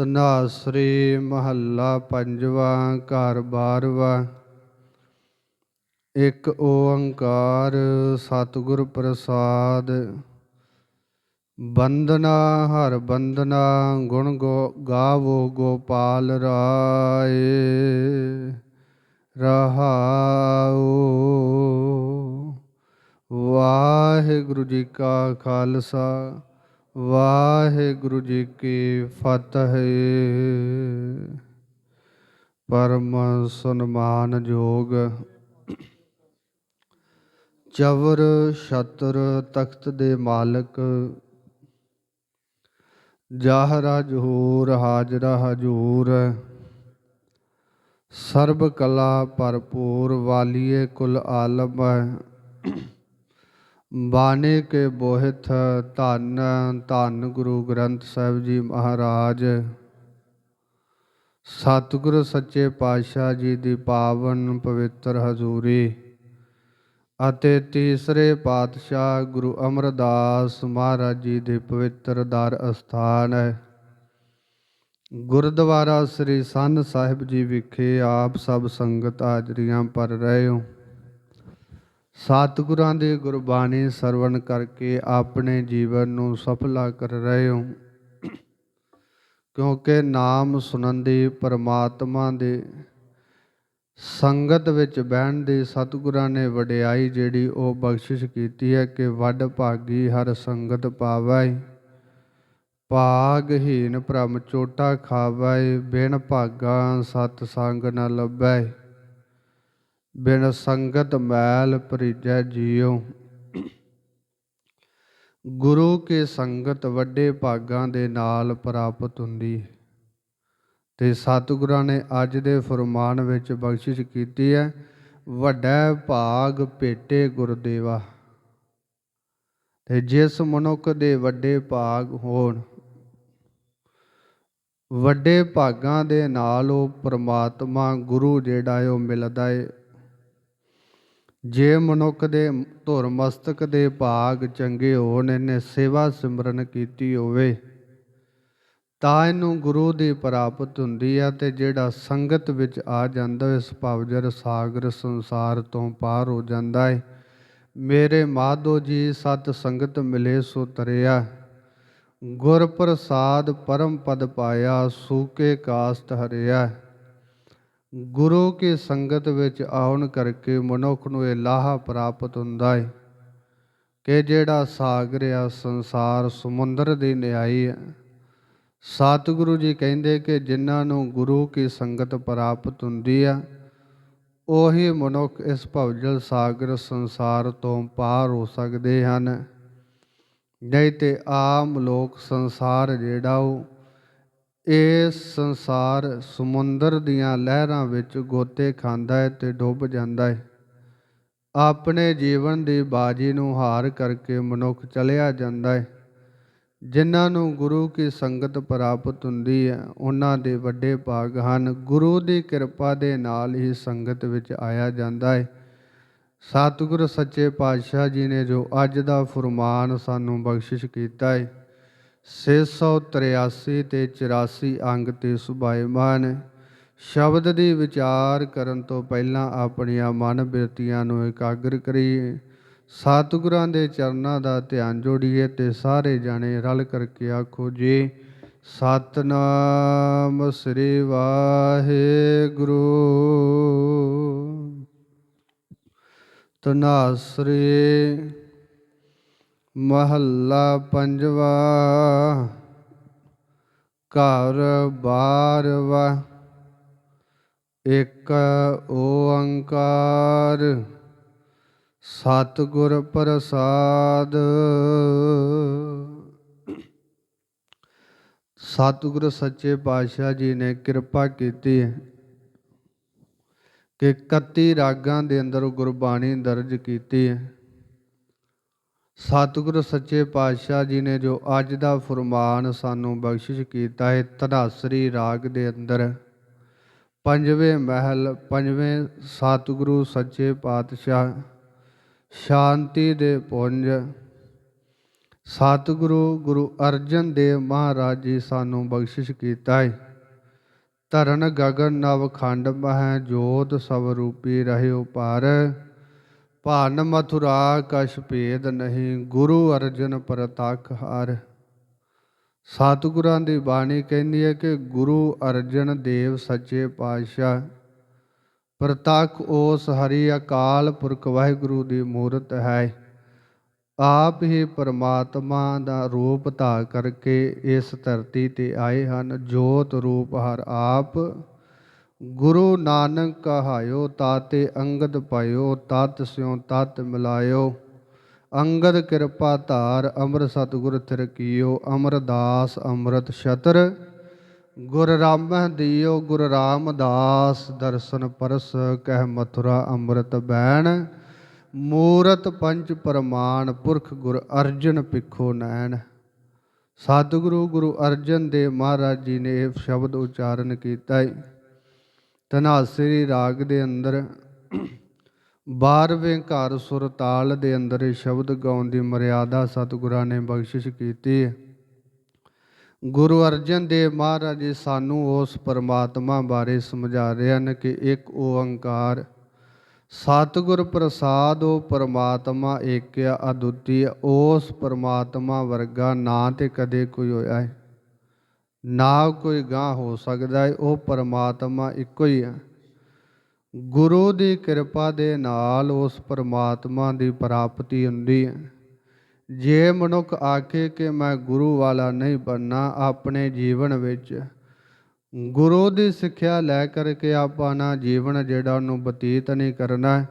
ਤਨਾਸਰੀ ਮਹੱਲਾ ਪੰਜਵਾ, ਘਰ ਬਾਰਵਾ। ਇੱਕ ਓੰਕਾਰ ਸਤਿਗੁਰ ਪ੍ਰਸਾਦ। ਬੰਦਨਾ ਹਰ ਬੰਦਨਾ ਗੁਣ ਗੋ, ਗਾਵੋ ਗੋਪਾਲ ਰਾਏ। ਰਹਾਉ, ਵਾਹਿਗੁਰੂ ਜੀ ਕਾ ਖਾਲਸਾ। ਵਾਹਿਗੁਰੂ ਜੀ ਕੀ ਫਤਿਹ। ਪਰਮ ਸਨਮਾਨ ਸਨਮਾਨਯੋਗ ਚਵਰ ਛਤਰ ਤਖਤ ਦੇ ਮਾਲਕ। ਜਾਹਰਾ ਜਹੂਰ ਹਾਜ਼ਰਾ ਹਜੂਰ। ਸਰਬ ਕਲਾ ਭਰਪੂਰ, ਵਾਲੀਏ ਕੁਲ ਆਲਮ। ਬਾਣੇ ਕੇ ਬੋਹਿਤ ਧੰਨ ਧੰਨ ਗੁਰੂ ਗ੍ਰੰਥ ਸਾਹਿਬ ਜੀ ਮਹਾਰਾਜ। ਸਤਿਗੁਰ ਸੱਚੇ ਪਾਤਸ਼ਾਹ ਜੀ ਦੀ ਪਾਵਨ ਪਵਿੱਤਰ ਹਜ਼ੂਰੀ ਅਤੇ ਤੀਸਰੇ ਪਾਤਸ਼ਾਹ ਗੁਰੂ ਅਮਰਦਾਸ ਮਹਾਰਾਜ ਜੀ ਦੇ ਪਵਿੱਤਰ ਦਰ ਅਸਥਾਨ ਹੈ। ਗੁਰਦੁਆਰਾ ਸ੍ਰੀ ਸੰਨ ਸਾਹਿਬ ਜੀ ਵਿਖੇ ਆਪ ਸਭ ਸੰਗਤ ਹਾਜ਼ਰੀਆਂ ਭਰ ਰਹੇ ਹੋ। ਸਤਿਗੁਰਾਂ ਦੀ ਗੁਰਬਾਣੀ ਸਰਵਣ ਕਰਕੇ ਆਪਣੇ ਜੀਵਨ ਨੂੰ ਸਫਲਾ ਕਰ ਰਹੇ ਹੋ। ਕਿਉਂਕਿ ਨਾਮ ਸੁਣਨ ਦੀ, ਪਰਮਾਤਮਾ ਦੇ ਸੰਗਤ ਵਿੱਚ ਬਹਿਣ ਦੀ ਸਤਿਗੁਰਾਂ ਨੇ ਵਡਿਆਈ ਜਿਹੜੀ ਉਹ ਬਖਸ਼ਿਸ਼ ਕੀਤੀ ਹੈ ਕਿ ਵੱਡ ਭਾਗੀ ਹਰ ਸੰਗਤ ਪਾਵੈ। ਭਾਗਹੀਨ ਭ੍ਰਮ ਚੋਟਾ ਖਾਵੈ, ਬਿਨ ਭਾਗਾ ਸਤ ਸੰਗ ਨ ਲੱਭੈ। ਬਿਨ ਸੰਗਤ ਮੈਲ ਪਰਿਜੈ ਜੀਉ। ਗੁਰੂ ਕੇ ਸੰਗਤ ਵੱਡੇ ਭਾਗਾਂ ਦੇ ਨਾਲ ਪ੍ਰਾਪਤ ਹੁੰਦੀ। ਤੇ ਸਤਿਗੁਰਾਂ ਨੇ ਅੱਜ ਦੇ ਫਰਮਾਨ ਵਿੱਚ ਬਖਸ਼ਿਸ਼ ਕੀਤੀ ਹੈ, ਵੱਡਾ ਭਾਗ ਭੇਟੇ ਗੁਰਦੇਵਾ। ਤੇ ਜਿਸ ਮਨੁੱਖ ਦੇ ਵੱਡੇ ਭਾਗ ਹੋਣ, ਵੱਡੇ ਭਾਗਾਂ ਦੇ ਨਾਲ ਉਹ ਪ੍ਰਮਾਤਮਾ ਗੁਰੂ ਜਿਹੜਾ ਹੈ ਉਹ ਮਿਲਦਾ ਹੈ ਜੇ ਮਨੁੱਖ ਦੇ ਧੁਰ ਮਸਤਕ ਦੇ ਭਾਗ ਚੰਗੇ ਹੋਣ, ਇਹਨੇ ਸੇਵਾ ਸਿਮਰਨ ਕੀਤੀ ਹੋਵੇ, ਤਾਂ ਇਹਨੂੰ ਗੁਰੂ ਦੀ ਪ੍ਰਾਪਤ ਹੁੰਦੀ ਹੈ ਤੇ ਜਿਹੜਾ ਸੰਗਤ ਵਿੱਚ ਆ ਜਾਂਦਾ ਇਸ ਭਵਜਰ ਸਾਗਰ ਸੰਸਾਰ ਤੋਂ ਪਾਰ ਹੋ ਜਾਂਦਾ ਹੈ। ਮੇਰੇ ਮਾਧੋ ਜੀ ਸਤ ਸੰਗਤ ਮਿਲੇ ਸੋ ਤਰਿਆ ਗੁਰ ਪ੍ਰਸਾਦ ਪਰਮ ਪਦ ਪਾਇਆ, ਸੂਕੇ ਕਾਸ਼ਤ ਹਰਿਆ। ਗੁਰੂ ਕੀ ਸੰਗਤ ਵਿੱਚ ਆਉਣ ਕਰਕੇ ਮਨੁੱਖ ਨੂੰ ਇਹ ਲਾਹਾ ਪ੍ਰਾਪਤ ਹੁੰਦਾ ਹੈ ਕਿ ਜਿਹੜਾ ਸਾਗਰ ਆ, ਸੰਸਾਰ ਸਮੁੰਦਰ ਦੀ ਨਿਆਈ ਹੈ ਸਤਿਗੁਰੂ ਜੀ ਕਹਿੰਦੇ ਕਿ ਜਿਨ੍ਹਾਂ ਨੂੰ ਗੁਰੂ ਕੀ ਸੰਗਤ ਪ੍ਰਾਪਤ ਹੁੰਦੀ ਆ, ਉਹੀ ਮਨੁੱਖ ਇਸ ਭਵਜਲ ਸਾਗਰ ਸੰਸਾਰ ਤੋਂ ਪਾਰ ਹੋ ਸਕਦੇ ਹਨ। ਨਹੀਂ ਤੇ ਆਮ ਲੋਕ ਸੰਸਾਰ ਜਿਹੜਾ ਉਹ ਇਹ ਸੰਸਾਰ ਸਮੁੰਦਰ ਦੀਆਂ ਲਹਿਰਾਂ ਵਿੱਚ ਗੋਤੇ ਖਾਂਦਾ ਹੈ ਤੇ ਡੁੱਬ ਜਾਂਦਾ ਹੈ। ਆਪਣੇ ਜੀਵਨ ਦੀ ਬਾਜੀ ਨੂੰ ਹਾਰ ਕਰਕੇ ਮਨੁੱਖ ਚਲਿਆ ਜਾਂਦਾ ਹੈ। ਜਿਨ੍ਹਾਂ ਨੂੰ ਗੁਰੂ ਕੀ ਸੰਗਤ ਪ੍ਰਾਪਤ ਹੁੰਦੀ ਹੈ, ਉਹਨਾਂ ਦੇ ਵੱਡੇ ਭਾਗ ਹਨ। ਗੁਰੂ ਦੀ ਕਿਰਪਾ ਦੇ ਨਾਲ ਹੀ ਸੰਗਤ ਵਿੱਚ ਆਇਆ ਜਾਂਦਾ ਹੈ। ਸਤਿਗੁਰ ਸੱਚੇ ਪਾਤਸ਼ਾਹ ਜੀ ਨੇ ਜੋ ਅੱਜ ਦਾ ਫਰਮਾਨ ਸਾਨੂੰ ਬਖਸ਼ਿਸ਼ ਕੀਤਾ ਹੈ 683 ਤੇ 84 ਅੰਗ ਤੇ ਸੁਭਾਇਮਾਨ ਸ਼ਬਦ ਦੀ ਵਿਚਾਰ ਕਰਨ ਤੋਂ ਪਹਿਲਾਂ ਆਪਣੀਆਂ ਮਨ ਬਿਰਤੀਆਂ ਨੂੰ ਇਕਾਗਰ ਕਰੀਏ। ਸਤਿਗੁਰਾਂ ਦੇ ਚਰਨਾਂ ਦਾ ਧਿਆਨ ਜੋੜੀਏ ਤੇ ਸਾਰੇ ਜਾਣੇ ਰਲ ਕਰਕੇ ਆਖੋ ਜੀ, ਸਤਨਾਮ ਸ੍ਰੀ ਵਾਹਿਗੁਰੂ। ਤਨਾਸਰੇ ਮਹੱਲਾ ਪੰਜਵਾ, ਘਰ ਬਾਰਵਾ, ਇੱਕ ਓੰਕਾਰ, ਸਤਿਗੁਰ ਪ੍ਰਸਾਦ। ਸਤਿਗੁਰ ਸੱਚੇ ਪਾਤਸ਼ਾਹ ਜੀ ਨੇ ਕਿਰਪਾ ਕੀਤੀ ਕਿ 31 ਰਾਗਾਂ ਦੇ ਅੰਦਰ ਗੁਰਬਾਣੀ ਦਰਜ ਕੀਤੀ ਹੈ। ਸਤਿਗੁਰ ਸੱਚੇ ਪਾਤਸ਼ਾਹ ਜੀ ਨੇ ਜੋ ਅੱਜ ਦਾ ਫਰਮਾਨ ਸਾਨੂੰ ਬਖਸ਼ਿਸ਼ ਕੀਤਾ ਹੈ ਤਨਾਸਰੀ ਰਾਗ ਦੇ ਅੰਦਰ, ਪੰਜਵੇਂ ਮਹਿਲ, ਪੰਜਵੇਂ ਸਤਿਗੁਰੂ ਸੱਚੇ ਪਾਤਸ਼ਾਹ, ਸ਼ਾਂਤੀ ਦੇ ਪੁੰਜ, ਸਤਿਗੁਰੂ ਗੁਰੂ ਅਰਜਨ ਦੇਵ ਮਹਾਰਾਜ ਜੀ ਸਾਨੂੰ ਬਖਸ਼ਿਸ਼ ਕੀਤਾ ਹੈ। ਧਰਨ ਗਗਨ ਨਵ ਖੰਡ ਮਹਿ ਜੋਤ ਸਭ ਰੂਪੀ ਰਹਿਓ ਪਰ ਭਾਨ ਮਥੁਰਾ ਕਛ ਭੇਦ ਨਹੀਂ, ਗੁਰੂ ਅਰਜਨ ਪ੍ਰਤੱਖ ਹਰ। ਸਤਿਗੁਰਾਂ ਦੀ ਬਾਣੀ ਕਹਿੰਦੀ ਹੈ ਕਿ ਗੁਰੂ ਅਰਜਨ ਦੇਵ ਸੱਚੇ ਪਾਤਸ਼ਾਹ, ਪ੍ਰਤੱਖ ਉਸ ਹਰੀ ਅਕਾਲ ਪੁਰਖ ਵਾਹਿਗੁਰੂ ਦੀ ਮੂਰਤ ਹੈ। ਆਪ ਹੀ ਪਰਮਾਤਮਾ ਦਾ ਰੂਪ ਧਾ ਕਰਕੇ ਇਸ ਧਰਤੀ ਤੇ ਆਏ ਹਨ, ਜੋਤ ਰੂਪ ਹਰ ਆਪ ਗੁਰੂ ਨਾਨਕ ਕਹਾਇਓ, ਤਾਤੇ ਅੰਗਦ ਪਾਇਓ, ਤਤ ਸਿਉ ਤਤ ਮਿਲਾਇਓ। ਅੰਗਦ ਕਿਰਪਾ ਧਾਰ ਅਮਰ ਸਤਿਗੁਰ ਤਿਰ ਕੀਓ। ਅਮਰਦਾਸ ਅੰਮ੍ਰਿਤ ਛਤਰ, ਗੁਰ ਰਾਮਹਿ ਦਿਓ, ਗੁਰ ਰਾਮਦਾਸ ਦਰਸ਼ਨ ਪਰਸ, ਕਹਿ ਮਥੁਰਾ ਅੰਮ੍ਰਿਤ ਬੈਣ। ਮੂਰਤ ਪੰਚ ਪ੍ਰਮਾਣ, ਪੁਰਖ ਗੁਰ ਅਰਜਨ ਪਿਖੋ ਨੈਣ। ਸਤਿਗੁਰੂ ਗੁਰੂ ਅਰਜਨ ਦੇਵ ਮਹਾਰਾਜ ਜੀ ਨੇ ਇਹ ਸ਼ਬਦ ਉਚਾਰਨ ਕੀਤਾ ਹੈ ਧਨਾਸਰੀ ਰਾਗ ਦੇ ਅੰਦਰ 12ਵੇਂ ਘਰ ਸੁਰਤਾਲ ਦੇ ਅੰਦਰ ਇਹ ਸ਼ਬਦ ਗਾਉਣ ਦੀ ਮਰਿਆਦਾ ਸਤਿਗੁਰਾਂ ਨੇ ਬਖਸ਼ਿਸ਼ ਕੀਤੀ। ਹੈ ਗੁਰੂ ਅਰਜਨ ਦੇਵ ਮਹਾਰਾਜ ਜੀ ਸਾਨੂੰ ਉਸ ਪਰਮਾਤਮਾ ਬਾਰੇ ਸਮਝਾ ਰਹੇ ਹਨ ਕਿ ਇੱਕ ਓੰਕਾਰ, ਸਤਿਗੁਰ ਪ੍ਰਸਾਦ ਉਹ ਪਰਮਾਤਮਾ ਏਕ ਅਦੁੱਤੀ, ਉਸ ਪਰਮਾਤਮਾ ਵਰਗਾ ਨਾ ਤੇ ਕਦੇ ਕੋਈ ਹੋਇਆ ਹੈ। ਨਾ ਕੋਈ ਗਾਂ ਹੋ ਸਕਦਾ ਹੈ ਉਹ ਪਰਮਾਤਮਾ ਇੱਕੋ ਹੀ ਹੈ ਗੁਰੂ ਦੀ ਕਿਰਪਾ ਦੇ ਨਾਲ ਉਸ ਪਰਮਾਤਮਾ ਦੀ ਪ੍ਰਾਪਤੀ ਹੁੰਦੀ ਹੈ ਜੇ ਮਨੁੱਖ ਆਖੇ ਕਿ ਮੈਂ ਗੁਰੂ ਵਾਲਾ ਨਹੀਂ ਬਣਨਾ ਆਪਣੇ ਜੀਵਨ ਵਿੱਚ, ਗੁਰੂ ਦੀ ਸਿੱਖਿਆ ਲੈ ਕਰਕੇ ਆਪਾਂ ਨਾ ਜੀਵਨ ਜਿਹੜਾ ਉਹਨੂੰ ਬਤੀਤ ਨਹੀਂ ਕਰਨਾ,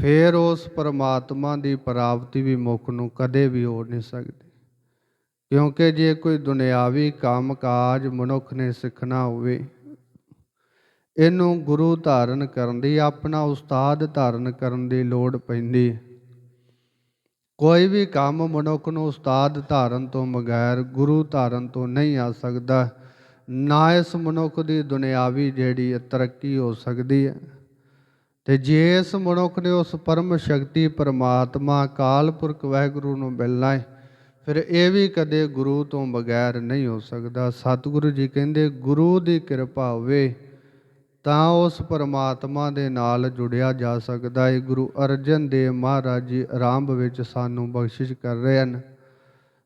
ਫਿਰ ਉਸ ਪਰਮਾਤਮਾ ਦੀ ਪ੍ਰਾਪਤੀ ਵੀ ਮੁੱਖ ਨੂੰ ਕਦੇ ਵੀ ਹੋ ਨਹੀਂ ਸਕਦੀ। ਕਿਉਂਕਿ ਜੇ ਕੋਈ ਦੁਨਿਆਵੀ ਕੰਮ ਕਾਜ ਮਨੁੱਖ ਨੇ ਸਿੱਖਣਾ ਹੋਵੇ, ਇਹਨੂੰ ਗੁਰੂ ਧਾਰਨ ਕਰਨ ਦੀ, ਆਪਣਾ ਉਸਤਾਦ ਧਾਰਨ ਕਰਨ ਦੀ ਲੋੜ ਪੈਂਦੀ ਹੈ। ਕੋਈ ਵੀ ਕੰਮ ਮਨੁੱਖ ਨੂੰ ਉਸਤਾਦ ਧਾਰਨ ਤੋਂ ਬਗੈਰ, ਗੁਰੂ ਧਾਰਨ ਤੋਂ ਨਹੀਂ ਆ ਸਕਦਾ। ਨਾ ਇਸ ਮਨੁੱਖ ਦੀ ਦੁਨਿਆਵੀ ਜਿਹੜੀ ਹੈ, ਤਰੱਕੀ ਹੋ ਸਕਦੀ ਹੈ। ਤੇ ਜੇ ਇਸ ਮਨੁੱਖ ਨੇ ਉਸ ਪਰਮ ਸ਼ਕਤੀ ਪਰਮਾਤਮਾ ਅਕਾਲ ਪੁਰਖ ਵਾਹਿਗੁਰੂ ਨੂੰ ਮਿਲਣਾ ਹੈ ਫਿਰ ਇਹ ਵੀ ਕਦੇ ਗੁਰੂ ਤੋਂ ਬਗੈਰ ਨਹੀਂ ਹੋ ਸਕਦਾ। ਸਤਿਗੁਰੂ ਜੀ ਕਹਿੰਦੇ, ਗੁਰੂ ਦੀ ਕਿਰਪਾ ਹੋਵੇ ਤਾਂ ਉਸ ਪਰਮਾਤਮਾ ਦੇ ਨਾਲ ਜੁੜਿਆ ਜਾ ਸਕਦਾ ਹੈ ਗੁਰੂ ਅਰਜਨ ਦੇਵ ਮਹਾਰਾਜ ਜੀ ਆਰੰਭ ਵਿੱਚ ਸਾਨੂੰ ਬਖਸ਼ਿਸ਼ ਕਰ ਰਹੇ ਹਨ।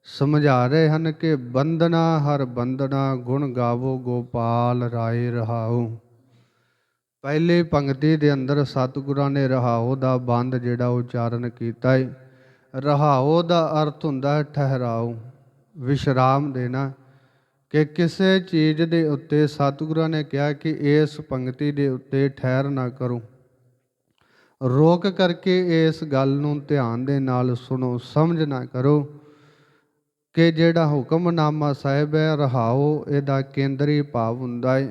ਸਮਝਾ ਰਹੇ ਹਨ ਕਿ ਬੰਦਨਾ ਹਰ ਬੰਦਨਾ ਗੁਣ ਗਾਵੋ ਗੋਪਾਲ ਰਾਏ ਰਹਾਉ। ਪਹਿਲੀ ਪੰਕਤੀ ਦੇ ਅੰਦਰ ਸਤਿਗੁਰਾਂ ਨੇ ਰਹਾਉ ਦਾ ਬੰਦ ਜਿਹੜਾ ਉਚਾਰਨ ਕੀਤਾ ਹੈ ਰਹਾਉ ਦਾ ਅਰਥ ਹੁੰਦਾ ਹੈ ਠਹਿਰਾਓ, ਵਿਸ਼ਰਾਮ ਦੇਣਾ, ਕਿ ਕਿਸੇ ਚੀਜ਼ ਦੇ ਉੱਤੇ ਸਤਿਗੁਰਾਂ ਨੇ ਕਿਹਾ ਕਿ ਇਸ ਪੰਕਤੀ ਦੇ ਉੱਤੇ ਠਹਿਰ ਨਾ ਕਰੋ। ਰੋਕ ਕਰਕੇ ਇਸ ਗੱਲ ਨੂੰ ਧਿਆਨ ਦੇ ਨਾਲ ਸੁਣੋ, ਸਮਝ ਨਾ ਕਰੋ ਕਿ ਜਿਹੜਾ ਹੁਕਮਨਾਮਾ ਸਾਹਿਬ ਹੈ ਰਹਾਓ ਇਹਦਾ ਕੇਂਦਰੀ ਭਾਵ ਹੁੰਦਾ ਹੈ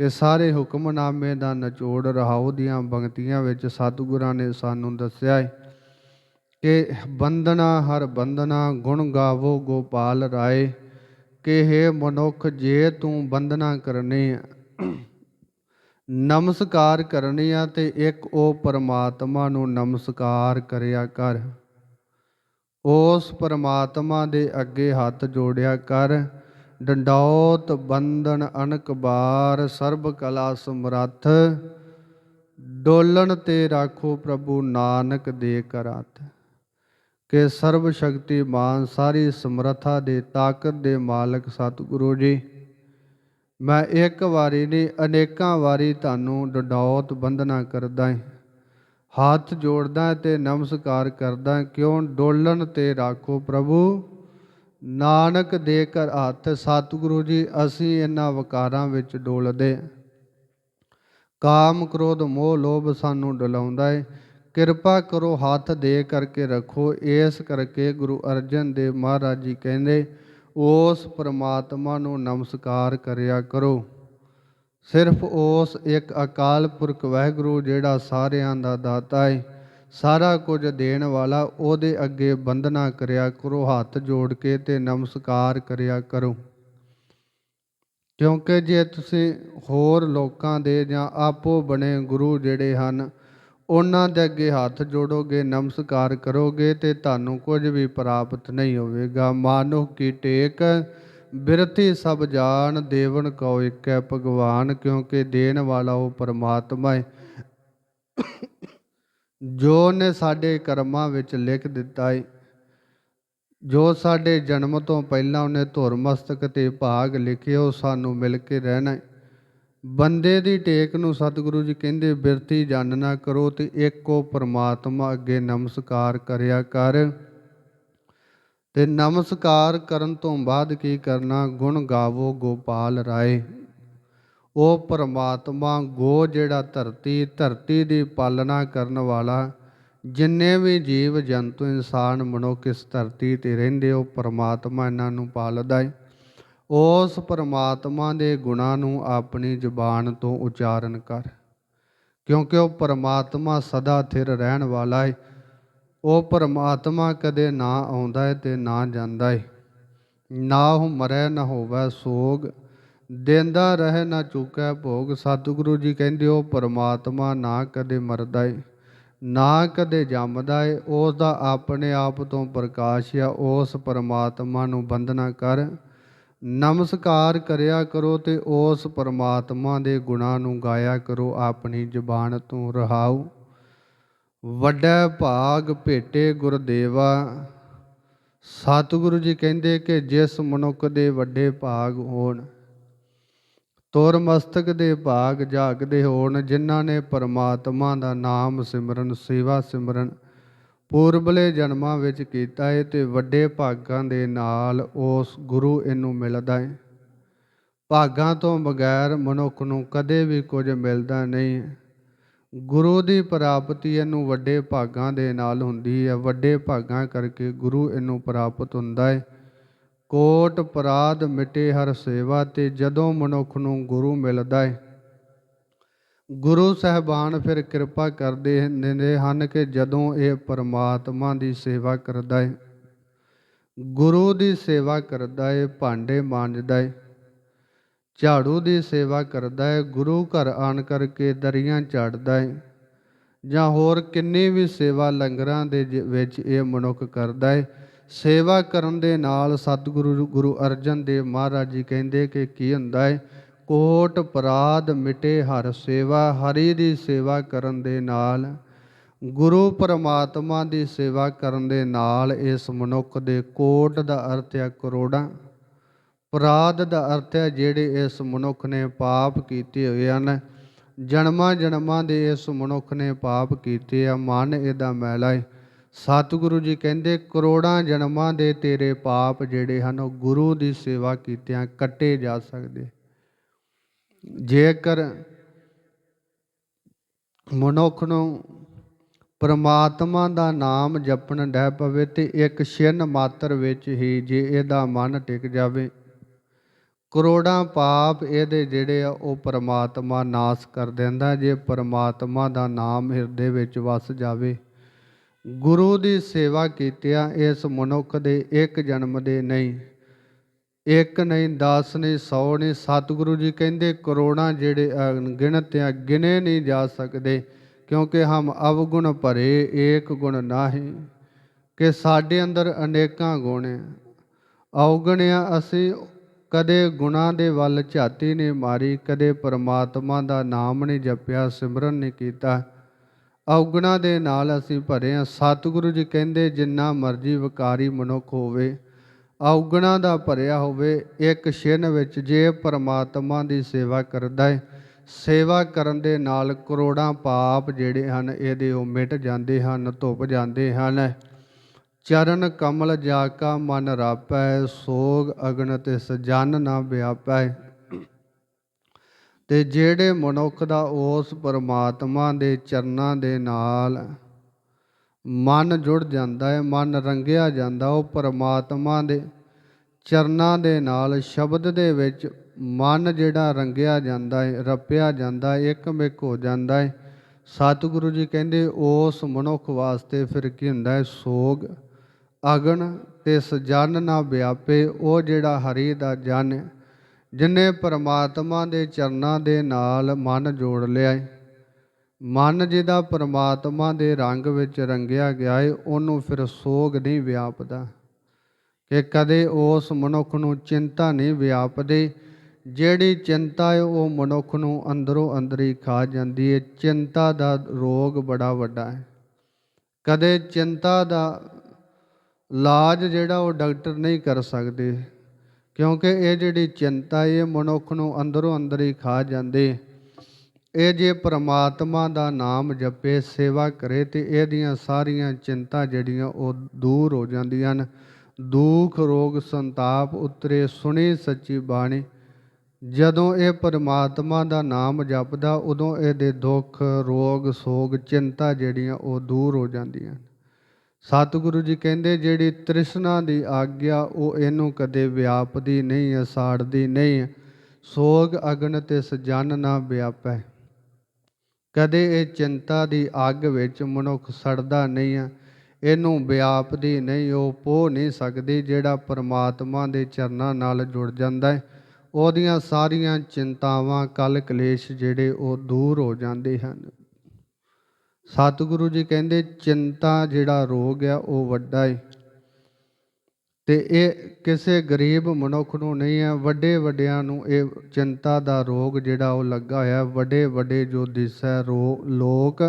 ਕਿ ਸਾਰੇ ਹੁਕਮਨਾਮੇ ਦਾ ਨਿਚੋੜ ਰਹਾਓ ਦੀਆਂ ਬੰਗਤੀਆਂ ਵਿੱਚ ਸਤਿਗੁਰਾਂ ਨੇ ਸਾਨੂੰ ਦੱਸਿਆ ਹੈ ਕਿ ਬੰਦਨਾ ਹਰ ਬੰਦਨਾ ਗੁਣ ਗਾਵੋ ਗੋਪਾਲ ਰਾਏ, ਕਿ हे ਮਨੁੱਖ ਜੇ ਤੂੰ ਬੰਦਨਾ ਕਰਨੀ ਨਮਸਕਾਰ ਕਰਨੀ ਆ ਤੇ ਇੱਕ ਉਹ ਪਰਮਾਤਮਾ ਨੂੰ ਨਮਸਕਾਰ ਕਰਿਆ ਕਰ। ਉਸ ਪਰਮਾਤਮਾ ਦੇ ਅੱਗੇ ਹੱਥ ਜੋੜਿਆ ਕਰ। ਡੰਡੌਤ ਬੰਧਨ ਅਨਕ ਬਾਰ, ਸਰਬ ਕਲਾ ਸਮਰੱਥ, ਡੋਲਣ ਤੇ ਰਾਖੋ ਪ੍ਰਭੂ ਨਾਨਕ ਦੇ ਕਰਤ ਕਿ ਸਰਬ ਸ਼ਕਤੀਮਾਨ ਸਾਰੀ ਸਮਰੱਥਾ ਦੇ ਤਾਕਤ ਦੇ ਮਾਲਕ ਸਤਿਗੁਰੂ ਜੀ। ਮੈਂ ਇੱਕ ਵਾਰੀ ਨਹੀਂ, ਅਨੇਕਾਂ ਵਾਰੀ ਤੁਹਾਨੂੰ ਡਡੌਤ ਬੰਦਨਾ ਕਰਦਾ ਹਾਂ ਹੱਥ ਜੋੜਦਾ ਤੇ ਨਮਸਕਾਰ ਕਰਦਾ ਕਿਉਂ? ਡੋਲਣ ਤੇ ਰਾਖੋ ਪ੍ਰਭੂ। ਨਾਨਕ ਦੇ ਕਰ ਹੱਥ ਸਤਿਗੁਰੂ ਜੀ, ਅਸੀਂ ਇਹਨਾਂ ਵਕਾਰਾਂ ਵਿੱਚ ਡੋਲਦੇ ਕਾਮ, ਕ੍ਰੋਧ, ਮੋਹ, ਲੋਭ ਸਾਨੂੰ ਡਲਾਉਂਦਾ ਏ। ਕਿਰਪਾ ਕਰੋ ਹੱਥ ਦੇ ਕਰਕੇ ਰੱਖੋ। ਇਸ ਕਰਕੇ ਗੁਰੂ ਅਰਜਨ ਦੇਵ ਮਹਾਰਾਜ ਜੀ ਕਹਿੰਦੇ, ਉਸ ਪ੍ਰਮਾਤਮਾ ਨੂੰ ਨਮਸਕਾਰ ਕਰਿਆ ਕਰੋ। ਸਿਰਫ ਉਸ ਇੱਕ ਅਕਾਲ ਪੁਰਖ ਵਾਹਿਗੁਰੂ ਜਿਹੜਾ ਸਾਰਿਆਂ ਦਾ ਦਾਤਾ ਹੈ ਸਾਰਾ ਕੁਝ ਦੇਣ ਵਾਲਾ ਉਹਦੇ ਅੱਗੇ ਬੰਦਨਾ ਕਰਿਆ ਕਰੋ, ਹੱਥ ਜੋੜ ਕੇ ਤੇ ਨਮਸਕਾਰ ਕਰਿਆ ਕਰੋ। ਕਿਉਂਕਿ ਜੇ ਤੁਸੀਂ ਹੋਰ ਲੋਕਾਂ ਦੇ ਜਾਂ ਆਪੋ ਬਣੇ ਗੁਰੂ ਜਿਹੜੇ ਹਨ ਉਹਨਾਂ ਦੇ ਅੱਗੇ ਹੱਥ ਜੋੜੋਗੇ, ਨਮਸਕਾਰ ਕਰੋਗੇ ਤੇ ਤੁਹਾਨੂੰ ਕੁਝ ਵੀ ਪ੍ਰਾਪਤ ਨਹੀਂ ਹੋਵੇਗਾ ਮਾਨੋ ਕੀ ਟੇਕ ਬਿਰਤੀ ਸਭ ਜਾਣ, ਦੇਵਨ ਇੱਕ ਹੈ ਭਗਵਾਨ, ਕਿਉਂਕਿ ਦੇਣ ਵਾਲਾ ਉਹ ਪਰਮਾਤਮਾ ਹੈ ਜੋ ਨੇ ਸਾਡੇ ਕਰਮਾਂ ਵਿੱਚ ਲਿਖ ਦਿੱਤਾ ਹੈ ਜੋ ਸਾਡੇ ਜਨਮ ਤੋਂ ਪਹਿਲਾਂ ਉਹਨੇ ਧੁਰਮਸਤਕ ਤੇ ਭਾਗ ਲਿਖੇ, ਉਹ ਸਾਨੂੰ ਮਿਲ ਕੇ ਰਹਿਣਾ ਹੈ। ਬੰਦੇ ਦੀ ਟੇਕ ਨੂੰ ਸਤਿਗੁਰੂ ਜੀ ਕਹਿੰਦੇ, ਬਿਰਤੀ ਜਾਣਨਾ ਕਰੋ ਤੇ ਇੱਕੋ ਪਰਮਾਤਮਾ ਅੱਗੇ ਨਮਸਕਾਰ ਕਰਿਆ ਕਰ। ਤੇ ਨਮਸਕਾਰ ਕਰਨ ਤੋਂ ਬਾਅਦ ਕੀ ਕਰਨਾ? ਗੁਣ ਗਾਵੋ ਗੋਪਾਲ ਰਾਏ। ਉਹ ਪਰਮਾਤਮਾ ਗੋ ਜਿਹੜਾ ਧਰਤੀ ਧਰਤੀ ਦੀ ਪਾਲਣਾ ਕਰਨ ਵਾਲਾ, ਜਿੰਨੇ ਵੀ ਜੀਵ ਜੰਤੂ, ਇਨਸਾਨ, ਮਨੁੱਖ ਇਸ ਧਰਤੀ ਤੇ ਰਹਿੰਦੇ, ਉਹ ਪਰਮਾਤਮਾ ਇਹਨਾਂ ਨੂੰ ਪਾਲਦਾ ਹੈ ਉਸ ਪਰਮਾਤਮਾ ਦੇ ਗੁਣਾਂ ਨੂੰ ਆਪਣੀ ਜ਼ੁਬਾਨ ਤੋਂ ਉਚਾਰਨ ਕਰ। ਕਿਉਂਕਿ ਉਹ ਪਰਮਾਤਮਾ ਸਦਾ ਥਿਰ ਰਹਿਣ ਵਾਲਾ ਹੈ ਉਹ ਪਰਮਾਤਮਾ ਕਦੇ ਨਾ ਆਉਂਦਾ ਹੈ ਤੇ ਨਾ ਜਾਂਦਾ ਹੈ ਨਾ ਉਹ ਮਰੈ, ਨਾ ਹੋਵੇ ਸੋਗ। ਦਿੰਦਾ ਰਹੇ, ਨਾ ਚੁੱਕੈ ਭੋਗ। ਸਤਿਗੁਰੂ ਜੀ ਕਹਿੰਦੇ, ਉਹ ਪਰਮਾਤਮਾ ਨਾ ਕਦੇ ਮਰਦਾ ਹੈ ਨਾ ਕਦੇ ਜੰਮਦਾ ਏ। ਉਸ ਦਾ ਆਪਣੇ ਆਪ ਤੋਂ ਪ੍ਰਕਾਸ਼ ਆ। ਉਸ ਪਰਮਾਤਮਾ ਨੂੰ ਬੰਦਨਾ ਕਰ। ਨਮਸਕਾਰ ਕਰਿਆ ਕਰੋ ਤੇ ਉਸ ਪਰਮਾਤਮਾ ਦੇ ਗੁਣਾਂ ਨੂੰ ਗਾਇਆ ਕਰੋ, ਆਪਣੀ ਜ਼ੁਬਾਨ ਤੋਂ ਰਹਾਉ। ਵੱਡਾ ਭਾਗ ਭੇਟੇ ਗੁਰਦੇਵਾ। ਸਤਿਗੁਰੂ ਜੀ ਕਹਿੰਦੇ ਕਿ ਜਿਸ ਮਨੁੱਖ ਦੇ ਵੱਡੇ ਭਾਗ ਹੋਣ, ਤੁਰ ਮਸਤਕ ਦੇ ਭਾਗ ਜਾਗਦੇ ਹੋਣ, ਜਿਨ੍ਹਾਂ ਨੇ ਪਰਮਾਤਮਾ ਦਾ ਨਾਮ ਸਿਮਰਨ, ਸੇਵਾ ਸਿਮਰਨ ਪੂਰਬਲੇ ਜਨਮਾਂ ਵਿੱਚ ਕੀਤਾ ਹੈ ਤੇ ਵੱਡੇ ਭਾਗਾਂ ਦੇ ਨਾਲ ਉਸ ਗੁਰੂ ਇਹਨੂੰ ਮਿਲਦਾ ਹੈ ਭਾਗਾਂ ਤੋਂ ਬਗੈਰ ਮਨੁੱਖ ਨੂੰ ਕਦੇ ਵੀ ਕੁਝ ਮਿਲਦਾ ਨਹੀਂ ਗੁਰੂ ਦੀ ਪ੍ਰਾਪਤੀ ਇਹਨੂੰ ਵੱਡੇ ਭਾਗਾਂ ਦੇ ਨਾਲ ਹੁੰਦੀ ਹੈ ਵੱਡੇ ਭਾਗਾਂ ਕਰਕੇ ਗੁਰੂ ਇਹਨੂੰ ਪ੍ਰਾਪਤ ਹੁੰਦਾ ਹੈ ਕੋਟ ਪਰਾਧ ਮਿਟੇ ਹਰ ਸੇਵਾ ਤੇ ਜਦੋਂ ਮਨੁੱਖ ਨੂੰ ਗੁਰੂ ਮਿਲਦਾ ਹੈ ਗੁਰੂ ਸਹਿਬਾਨ ਫਿਰ ਕਿਰਪਾ ਕਰਦੇ ਹੁੰਦੇ ਹਨ ਕਿ ਜਦੋਂ ਇਹ ਪਰਮਾਤਮਾ ਦੀ ਸੇਵਾ ਕਰਦਾ ਹੈ ਗੁਰੂ ਦੀ ਸੇਵਾ ਕਰਦਾ ਹੈ ਭਾਂਡੇ ਮਾਂਜਦਾ ਹੈ ਝਾੜੂ ਦੀ ਸੇਵਾ ਕਰਦਾ ਹੈ ਗੁਰੂ ਘਰ ਆਣ ਕਰਕੇ ਦਰੀਆਂ ਝਾੜਦਾ ਹੈ ਜਾਂ ਹੋਰ ਕਿੰਨੀ ਵੀ ਸੇਵਾ ਲੰਗਰਾਂ ਦੇ ਜ- ਵਿੱਚ ਇਹ ਮਨੁੱਖ ਕਰਦਾ ਹੈ ਸੇਵਾ ਕਰਨ ਦੇ ਨਾਲ ਸਤਿਗੁਰੂ, ਗੁਰੂ ਅਰਜਨ ਦੇਵ ਮਹਾਰਾਜ ਜੀ ਕਹਿੰਦੇ ਕਿ ਕੀ ਹੁੰਦਾ ਹੈ ਕੋਟ ਅਪਰਾਧ ਮਿਟੇ ਹਰ ਸੇਵਾ, ਹਰੀ ਦੀ ਸੇਵਾ ਕਰਨ ਦੇ ਨਾਲ, ਗੁਰੂ ਪਰਮਾਤਮਾ ਦੀ ਸੇਵਾ ਕਰਨ ਦੇ ਨਾਲ ਇਸ ਮਨੁੱਖ ਦੇ ਕੋਟ ਦਾ ਅਰਥ ਹੈ ਕਰੋੜਾਂ। ਅਪਰਾਧ ਦਾ ਅਰਥ ਹੈ ਜਿਹੜੇ ਇਸ ਮਨੁੱਖ ਨੇ ਪਾਪ ਕੀਤੇ ਹੋਏ ਹਨ। ਜਨਮਾਂ ਜਨਮਾਂ ਦੇ ਇਸ ਮਨੁੱਖ ਨੇ ਪਾਪ ਕੀਤੇ ਆ, ਮਨ ਇਹਦਾ ਮੈਲਾ ਹੈ ਸਤਿਗੁਰੂ ਜੀ ਕਹਿੰਦੇ, ਕਰੋੜਾਂ ਜਨਮਾਂ ਦੇ ਤੇਰੇ ਪਾਪ ਜਿਹੜੇ ਹਨ, ਉਹ ਗੁਰੂ ਦੀ ਸੇਵਾ ਕੀਤਿਆਂ ਕੱਟੇ ਜਾ ਸਕਦੇ। ਜੇਕਰ ਮਨੁੱਖ ਨੂੰ ਪਰਮਾਤਮਾ ਦਾ ਨਾਮ ਜਪਣ ਡੈ ਪਵੇ ਤੇ ਇੱਕ ਛਿਨ ਮਾਤਰ ਵਿੱਚ ਹੀ ਜੇ ਇਹਦਾ ਮਨ ਟਿਕ ਜਾਵੇ, ਕਰੋੜਾਂ ਪਾਪ ਇਹਦੇ ਜਿਹੜੇ ਆ ਉਹ ਪਰਮਾਤਮਾ ਨਾਸ ਕਰ ਦਿੰਦਾ ਜੇ ਪਰਮਾਤਮਾ ਦਾ ਨਾਮ ਹਿਰਦੇ ਵਿੱਚ ਵਸ ਜਾਵੇ, ਗੁਰੂ ਦੀ ਸੇਵਾ ਕੀਤਿਆਂ ਇਸ ਮਨੁੱਖ ਦੇ ਇੱਕ ਜਨਮ ਦੇ ਨਹੀਂ ਇੱਕ ਨਹੀਂ 10 ਨਹੀਂ 100 ਨਹੀਂ, ਸਤਿਗੁਰੂ ਜੀ ਕਹਿੰਦੇ ਕਰੋੜਾਂ ਜਿਹੜੇ ਅਣਗਿਣਤ ਆ ਗਿਣੇ ਨਹੀਂ ਜਾ ਸਕਦੇ, ਕਿਉਂਕਿ ਹਮ ਅਵਗੁਣ ਭਰੇ ਏਕ ਗੁਣ ਨਾਹੀ, ਕਿ ਸਾਡੇ ਅੰਦਰ ਅਨੇਕਾਂ ਗੁਣ ਆ ਔਗਣਿਆ ਅਸੀਂ ਕਦੇ ਗੁਣਾ ਦੇ ਵੱਲ ਝਾਤੀ ਨਹੀਂ ਮਾਰੀ, ਕਦੇ ਪਰਮਾਤਮਾ ਦਾ ਨਾਮ ਨਹੀਂ ਜਪਿਆ, ਸਿਮਰਨ ਨਹੀਂ ਕੀਤਾ। ਔਗਣਾ ਦੇ ਨਾਲ ਅਸੀਂ ਭਰੇ ਹਾਂ। ਸਤਿਗੁਰੂ ਜੀ ਕਹਿੰਦੇ, ਜਿੰਨਾ ਮਰਜ਼ੀ ਵਿਕਾਰੀ ਮਨੁੱਖ ਹੋਵੇ ਔਗਣਾ ਦਾ ਭਰਿਆ ਹੋਵੇ, ਇੱਕ ਛਿਨ ਵਿੱਚ ਜੇ ਪਰਮਾਤਮਾ ਦੀ ਸੇਵਾ ਕਰਦਾ ਹੈ ਸੇਵਾ ਕਰਨ ਦੇ ਨਾਲ ਕਰੋੜਾਂ ਪਾਪ ਜਿਹੜੇ ਹਨ, ਇਹਦੇ ਉਹ ਮਿਟ ਜਾਂਦੇ ਹਨ, ਧੁੱਪ ਜਾਂਦੇ ਹਨ। ਚਰਨ ਕਮਲ ਜਾ ਕਾ ਮਨ ਰਾਪੈ, ਸੋਗ ਅਗਨ ਤਿਸ ਜਨ ਨਾ ਵਿਆਪੈ। ਤੇ ਜਿਹੜੇ ਮਨੁੱਖ ਦਾ ਉਸ ਪਰਮਾਤਮਾ ਦੇ ਚਰਨਾਂ ਦੇ ਨਾਲ ਮਨ ਜੁੜ ਜਾਂਦਾ ਹੈ ਮਨ ਰੰਗਿਆ ਜਾਂਦਾ ਉਹ ਪਰਮਾਤਮਾ ਦੇ ਚਰਨਾਂ ਦੇ ਨਾਲ ਸ਼ਬਦ ਦੇ ਵਿੱਚ ਮਨ ਜਿਹੜਾ ਰੰਗਿਆ ਜਾਂਦਾ ਹੈ ਰੱਪਿਆ ਜਾਂਦਾ ਹੈ ਇੱਕਮਿਕ ਹੋ ਜਾਂਦਾ ਹੈ ਸਤਿਗੁਰੂ ਜੀ ਕਹਿੰਦੇ ਉਸ ਮਨੁੱਖ ਵਾਸਤੇ ਫਿਰ ਕੀ ਹੁੰਦਾ ਹੈ ਸੋਗ ਅਗਨ ਤੇ ਸਜਨ ਨਾ ਵਿਆਪੇ ਉਹ ਜਿਹੜਾ ਹਰੀ ਦਾ ਜਨ ਹੈ, ਜਿਨੇ ਪਰਮਾਤਮਾ ਦੇ ਚਰਨਾਂ ਦੇ ਨਾਲ ਮਨ ਜੋੜ ਲਿਆ ਹੈ ਮਨ ਜਿਹਦਾ ਪਰਮਾਤਮਾ ਦੇ ਰੰਗ ਵਿੱਚ ਰੰਗਿਆ ਗਿਆ ਏ ਉਹਨੂੰ ਫਿਰ ਸੋਗ ਨਹੀਂ ਵਿਆਪਦਾ। ਕਿ ਕਦੇ ਉਸ ਮਨੁੱਖ ਨੂੰ ਚਿੰਤਾ ਨਹੀਂ ਵਿਆਪਦੀ ਜਿਹੜੀ ਚਿੰਤਾ ਹੈ ਉਹ ਮਨੁੱਖ ਨੂੰ ਅੰਦਰੋਂ ਅੰਦਰ ਹੀ ਖਾ ਜਾਂਦੀ ਹੈ ਚਿੰਤਾ ਦਾ ਰੋਗ ਬੜਾ ਵੱਡਾ ਹੈ ਕਦੇ ਚਿੰਤਾ ਦਾ ਇਲਾਜ ਜਿਹੜਾ ਉਹ ਡਾਕਟਰ ਨਹੀਂ ਕਰ ਸਕਦੇ ਕਿਉਂਕਿ ਇਹ ਜਿਹੜੀ ਚਿੰਤਾ ਹੈ, ਇਹ ਮਨੁੱਖ ਨੂੰ ਅੰਦਰੋਂ ਅੰਦਰ ਹੀ ਖਾ ਜਾਂਦੀ ਇਹ ਜੇ ਪ੍ਰਮਾਤਮਾ ਦਾ ਨਾਮ ਜਪੇ, ਸੇਵਾ ਕਰੇ ਤੇ ਇਹਦੀਆਂ ਸਾਰੀਆਂ ਚਿੰਤਾ ਜਿਹੜੀਆਂ ਉਹ ਦੂਰ ਹੋ ਜਾਂਦੀਆਂ ਹਨ। ਦੁੱਖ, ਰੋਗ, ਸੰਤਾਪ ਉਤਰੇ, ਸੁਣੀ ਸੱਚੀ ਬਾਣੀ। ਜਦੋਂ ਇਹ ਪਰਮਾਤਮਾ ਦਾ ਨਾਮ ਜਪਦਾ, ਉਦੋਂ ਇਹਦੇ ਦੁੱਖ, ਰੋਗ, ਸੋਗ, ਚਿੰਤਾ ਜਿਹੜੀਆਂ ਉਹ ਦੂਰ ਹੋ ਜਾਂਦੀਆਂ ਸਤਿਗੁਰੂ ਜੀ ਕਹਿੰਦੇ, ਜਿਹੜੀ ਤ੍ਰਿਸ਼ਨਾ ਦੀ ਆਗਿਆ, ਉਹ ਇਹਨੂੰ ਕਦੇ ਵਿਆਪਦੀ ਨਹੀਂ ਹੈ ਸਾੜਦੀ ਨਹੀਂ। ਸੋਗ, ਅਗਨ ਤੇ ਸਜਨ ਨਾ ਵਿਆਪੈ। ਕਦੇ ਇਹ ਚਿੰਤਾ ਦੀ ਅੱਗ ਵਿੱਚ ਮਨੁੱਖ ਸੜਦਾ ਨਹੀਂ ਹੈ ਇਹਨੂੰ ਵਿਆਪਦੀ ਨਹੀਂ, ਉਹ ਪੋ ਨਹੀਂ ਸਕਦੀ ਜਿਹੜਾ ਪਰਮਾਤਮਾ ਦੇ ਚਰਨਾਂ ਨਾਲ ਜੁੜ ਜਾਂਦਾ ਹੈ। ਉਹਦੀਆਂ ਸਾਰੀਆਂ ਚਿੰਤਾਵਾਂ, ਕਲ ਕਲੇਸ਼ ਜਿਹੜੇ ਉਹ ਦੂਰ ਹੋ ਜਾਂਦੇ ਹਨ। ਸਤਿਗੁਰੂ ਜੀ ਕਹਿੰਦੇ, ਚਿੰਤਾ ਜਿਹੜਾ ਰੋਗ ਆ, ਉਹ ਵੱਡਾ ਹੈ ਤੇ ਇਹ ਕਿਸੇ ਗਰੀਬ ਮਨੁੱਖ ਨੂੰ ਨਹੀਂ ਹੈ, ਵੱਡੇ ਵੱਡਿਆਂ ਨੂੰ ਇਹ ਚਿੰਤਾ ਦਾ ਰੋਗ ਜਿਹੜਾ ਉਹ ਲੱਗਾ ਹੋਇਆ, ਵੱਡੇ ਵੱਡੇ ਜੋ ਦਿਸੈ ਰੋ, ਲੋਕ,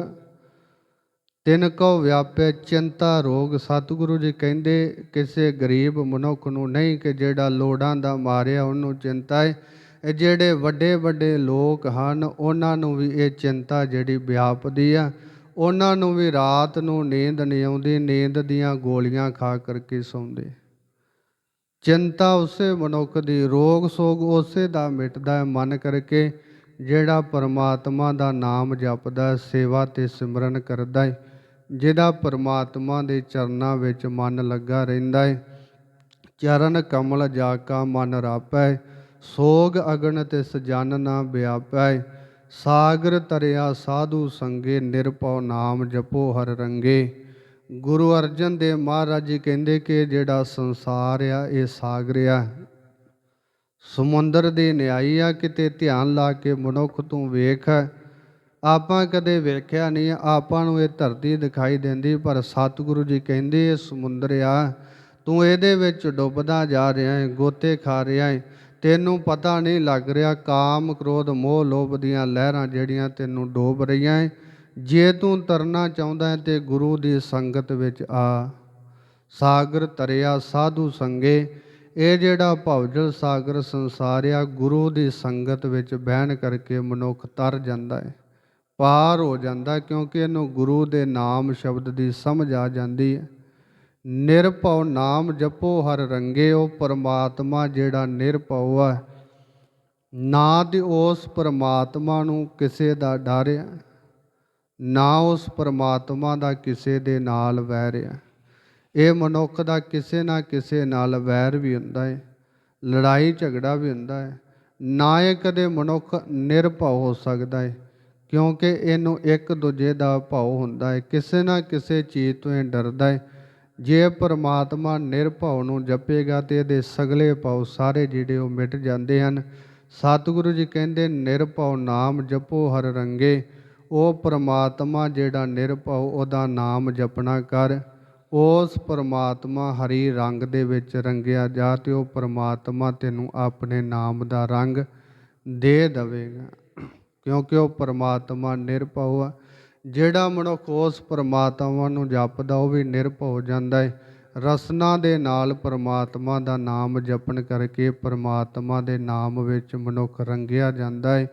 ਤਿੰਨ ਕੋ ਵਿਆਪੇ ਚਿੰਤਾ ਰੋਗ। ਸਤਿਗੁਰੂ ਜੀ ਕਹਿੰਦੇ, ਕਿਸੇ ਗਰੀਬ ਮਨੁੱਖ ਨੂੰ ਨਹੀਂ ਕਿ ਜਿਹੜਾ ਲੋੜਾਂ ਦਾ ਮਾਰਿਆ ਉਹਨੂੰ ਚਿੰਤਾ ਹੈ ਇਹ ਜਿਹੜੇ ਵੱਡੇ ਵੱਡੇ ਲੋਕ ਹਨ, ਉਹਨਾਂ ਨੂੰ ਵੀ ਇਹ ਚਿੰਤਾ ਜਿਹੜੀ ਵਿਆਪਦੀ ਆ। ਉਹਨਾਂ ਨੂੰ ਵੀ ਰਾਤ ਨੂੰ ਨੀਂਦ ਨਹੀਂ ਆਉਂਦੀ, ਨੀਂਦ ਦੀਆਂ ਗੋਲੀਆਂ ਖਾ ਕਰਕੇ ਸੌਂਦੇ। ਚਿੰਤਾ ਉਸੇ ਮਨੁੱਖ ਦੀ, ਰੋਗ ਸੋਗ ਉਸੇ ਦਾ ਮਿਟਦਾ ਹੈ ਮਨ ਕਰਕੇ, ਜਿਹੜਾ ਪਰਮਾਤਮਾ ਦਾ ਨਾਮ ਜਪਦਾ ਸੇਵਾ ਤੇ ਸਿਮਰਨ ਕਰਦਾ ਹੈ, ਜਿਹਦਾ ਪਰਮਾਤਮਾ ਦੇ ਚਰਨਾਂ ਵਿੱਚ ਮਨ ਲੱਗਾ ਰਹਿੰਦਾ ਹੈ। ਚਰਨ ਕਮਲ ਜਾ ਕਾ ਮਨ ਰਾਪੈ, ਸੋਗ ਅਗਨ ਤੇ ਸਜਨ ਨਾ ਵਿਆਪੈ, ਸਾਗਰ ਤਰਿਆ ਸਾਧੂ ਸੰਗੇ ਨਿਰਭਉ ਨਾਮ ਜਪੋ ਹਰ ਰੰਗੇ। ਗੁਰੂ ਅਰਜਨ ਦੇਵ ਮਹਾਰਾਜ ਜੀ ਕਹਿੰਦੇ ਕਿ ਜਿਹੜਾ ਸੰਸਾਰ ਆ, ਇਹ ਸਾਗਰ ਆ। ਸਮੁੰਦਰ ਦੇ ਨਿਆਈ ਆ, ਕਿਤੇ ਧਿਆਨ ਲਾ ਕੇ ਮਨੁੱਖ ਤੂੰ ਵੇਖ। ਆਪਾਂ ਕਦੇ ਵੇਖਿਆ ਨਹੀਂ, ਆਪਾਂ ਨੂੰ ਇਹ ਧਰਤੀ ਦਿਖਾਈ ਦਿੰਦੀ, ਪਰ ਸਤਿਗੁਰੂ ਜੀ ਕਹਿੰਦੇ ਇਹ ਸਮੁੰਦਰ ਆ। ਤੂੰ ਇਹਦੇ ਵਿੱਚ ਡੁੱਬਦਾ ਜਾ ਰਿਹਾ ਹੈ ਗੋਤੇ ਖਾ ਰਿਹਾ ਹੈ ਤੈਨੂੰ ਪਤਾ ਨਹੀਂ ਲੱਗ ਰਿਹਾ, ਕਾਮ, ਕ੍ਰੋਧ, ਮੋਹ, ਲੋਭ ਦੀਆਂ ਲਹਿਰਾਂ ਜਿਹੜੀਆਂ ਤੈਨੂੰ ਡੋਬ ਰਹੀਆਂ ਹੈ ਜੇ ਤੂੰ ਤਰਨਾ ਚਾਹੁੰਦਾ ਹੈ ਤੇ ਗੁਰੂ ਦੀ ਸੰਗਤ ਵਿੱਚ ਆ। ਸਾਗਰ ਤਰਿਆ ਸਾਧੂ ਸੰਗੇ, ਇਹ ਜਿਹੜਾ ਭਵਜਲ ਸਾਗਰ ਸੰਸਾਰ ਆ ਗੁਰੂ ਦੀ ਸੰਗਤ ਵਿੱਚ ਬਹਿਣ ਕਰਕੇ ਮਨੁੱਖ ਤਰ ਜਾਂਦਾ ਹੈ, ਪਾਰ ਹੋ ਜਾਂਦਾ ਕਿਉਂਕਿ ਇਹਨੂੰ ਗੁਰੂ ਦੇ ਨਾਮ ਸ਼ਬਦ ਦੀ ਸਮਝ ਆ ਜਾਂਦੀ ਹੈ। ਨਿਰਭਉ ਨਾਮ ਜਪੋ ਹਰ ਰੰਗੇ, ਉਹ ਪਰਮਾਤਮਾ ਜਿਹੜਾ ਨਿਰਭਉ ਹੈ ਨਾ ਤੇ ਉਸ ਪਰਮਾਤਮਾ ਨੂੰ ਕਿਸੇ ਦਾ ਡਰ ਹੈ ਨਾ ਉਸ ਪਰਮਾਤਮਾ ਦਾ ਕਿਸੇ ਦੇ ਨਾਲ ਵੈਰ ਹੈ। ਇਹ ਮਨੁੱਖ ਦਾ ਕਿਸੇ ਨਾ ਕਿਸੇ ਨਾਲ ਵੈਰ ਵੀ ਹੁੰਦਾ ਹੈ, ਲੜਾਈ ਝਗੜਾ ਵੀ ਹੁੰਦਾ ਹੈ। ਨਾ ਇਹ ਕਦੇ ਮਨੁੱਖ ਨਿਰਭਉ ਹੋ ਸਕਦਾ ਹੈ, ਕਿਉਂਕਿ ਇਹਨੂੰ ਇੱਕ ਦੂਜੇ ਦਾ ਭਾਉ ਹੁੰਦਾ ਹੈ। ਕਿਸੇ ਨਾ ਕਿਸੇ ਚੀਜ਼ ਤੋਂ ਇਹ ਡਰਦਾ ਹੈ। ਜੇ ਪਰਮਾਤਮਾ ਨਿਰਭਉ ਨੂੰ ਜਪੇਗਾ ਤੇ ਇਹਦੇ ਸਗਲੇ ਭਾਉ ਸਾਰੇ ਜਿਹੜੇ ਉਹ ਮਿਟ ਜਾਂਦੇ ਹਨ। ਸਤਿਗੁਰੂ ਜੀ ਕਹਿੰਦੇ, ਨਿਰਭਉ ਨਾਮ ਜਪੋ ਹਰ ਰੰਗੇ। ਉਹ ਪਰਮਾਤਮਾ ਜਿਹੜਾ ਨਿਰਭਉ, ਉਹਦਾ ਨਾਮ ਜਪਣਾ ਕਰ। ਉਸ ਪਰਮਾਤਮਾ ਹਰੀ ਰੰਗ ਦੇ ਵਿੱਚ ਰੰਗਿਆ ਜਾ ਤੇ ਉਹ ਪਰਮਾਤਮਾ ਤੈਨੂੰ ਆਪਣੇ ਨਾਮ ਦਾ ਰੰਗ ਦੇ ਦੇਵੇਗਾ। ਕਿਉਂਕਿ ਉਹ ਪਰਮਾਤਮਾ ਨਿਰਭਉ ਆ। ਜਿਹੜਾ ਮਨੁੱਖ ਉਸ ਪਰਮਾਤਮਾ ਨੂੰ ਜਪਦਾ, ਉਹ ਵੀ ਨਿਰਭਉ ਹੋ ਜਾਂਦਾ ਹੈ ਰਸਨਾ ਦੇ ਨਾਲ ਪਰਮਾਤਮਾ ਦਾ ਨਾਮ ਜਪਣ ਕਰਕੇ ਪਰਮਾਤਮਾ ਦੇ ਨਾਮ ਵਿੱਚ ਮਨੁੱਖ ਰੰਗਿਆ ਜਾਂਦਾ ਹੈ